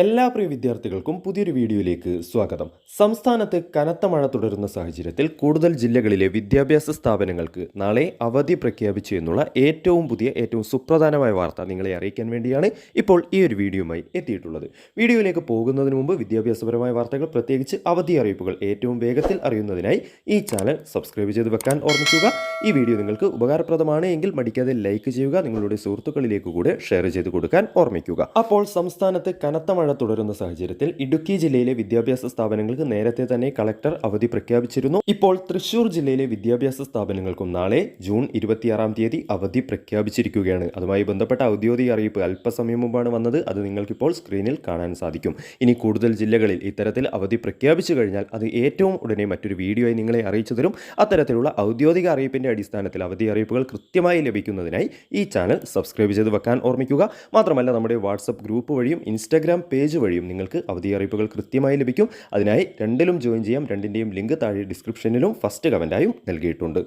എല്ലാ പ്രിയ വിദ്യാർത്ഥികൾക്കും പുതിയൊരു വീഡിയോയിലേക്ക് സ്വാഗതം. സംസ്ഥാനത്ത് കനത്ത മഴ തുടരുന്ന സാഹചര്യത്തിൽ കൂടുതൽ ജില്ലകളിലെ വിദ്യാഭ്യാസ സ്ഥാപനങ്ങൾക്ക് നാളെ അവധി പ്രഖ്യാപിച്ചു എന്നുള്ള ഏറ്റവും പുതിയ ഏറ്റവും സുപ്രധാനമായ വാർത്ത നിങ്ങളെ അറിയിക്കാൻ വേണ്ടിയാണ് ഇപ്പോൾ ഈ ഒരു വീഡിയോയുമായി എത്തിയിട്ടുള്ളത്. വീഡിയോയിലേക്ക് പോകുന്നതിന് മുമ്പ് വിദ്യാഭ്യാസപരമായ വാർത്തകൾ പ്രത്യേകിച്ച് അവധി അറിയിപ്പുകൾ ഏറ്റവും വേഗത്തിൽ അറിയുന്നതിനായി ഈ ചാനൽ സബ്സ്ക്രൈബ് ചെയ്ത് വെക്കാൻ ഓർമ്മിക്കുക. ഈ വീഡിയോ നിങ്ങൾക്ക് ഉപകാരപ്രദമാണ് എങ്കിൽ മടിക്കാതെ ലൈക്ക് ചെയ്യുക നിങ്ങളുടെ സുഹൃത്തുക്കളിലേക്ക് കൂടെ ഷെയർ ചെയ്ത് കൊടുക്കാൻ ഓർമ്മിക്കുക. അപ്പോൾ സംസ്ഥാനത്ത് കനത്ത തുടരുന്ന സാഹചര്യത്തിൽ. ഇടുക്കി ജില്ലയിലെ വിദ്യാഭ്യാസ സ്ഥാപനങ്ങൾക്ക് നേരത്തെ തന്നെ കളക്ടർ അവധി പ്രഖ്യാപിച്ചിരുന്നു. ഇപ്പോൾ തൃശൂർ ജില്ലയിലെ വിദ്യാഭ്യാസ സ്ഥാപനങ്ങൾക്കും നാളെ ജൂൺ ഇരുപത്തിയാറാം തീയതി അവധി പ്രഖ്യാപിച്ചിരിക്കുകയാണ്. അതുമായി ബന്ധപ്പെട്ട ഔദ്യോഗിക അറിയിപ്പ് അല്പസമയം മുമ്പാണ് വന്നത്. അത് നിങ്ങൾക്കിപ്പോൾ സ്ക്രീനിൽ കാണാൻ സാധിക്കും. ഇനി കൂടുതൽ ജില്ലകളിൽ ഇത്തരത്തിൽ അവധി പ്രഖ്യാപിച്ചു കഴിഞ്ഞാൽ അത് ഏറ്റവും ഉടനെ മറ്റൊരു വീഡിയോയായി നിങ്ങളെ അറിയിച്ചു തരും. അത്തരത്തിലുള്ള ഔദ്യോഗിക അറിയിപ്പിന്റെ അടിസ്ഥാനത്തിൽ അവധി അറിയിപ്പുകൾ കൃത്യമായി ലഭിക്കുന്നതിനായി ഈ ചാനൽ സബ്സ്ക്രൈബ് ചെയ്ത് വെക്കാൻ ഓർമ്മിക്കുക. മാത്രമല്ല നമ്മുടെ വാട്സപ്പ് ഗ്രൂപ്പ് വഴിയും ഇൻസ്റ്റാഗ്രാം പേജ് വഴിയും നിങ്ങൾക്ക് അവധി അറിയിപ്പുകൾ കൃത്യമായി ലഭിക്കും. അതിനായി രണ്ടിലും ജോയിൻ ചെയ്യാം. രണ്ടിന്റെയും ലിങ്ക് താഴെ ഡിസ്ക്രിപ്ഷനിലും ഫസ്റ്റ് കമന്റായും നൽകിയിട്ടുണ്ട്.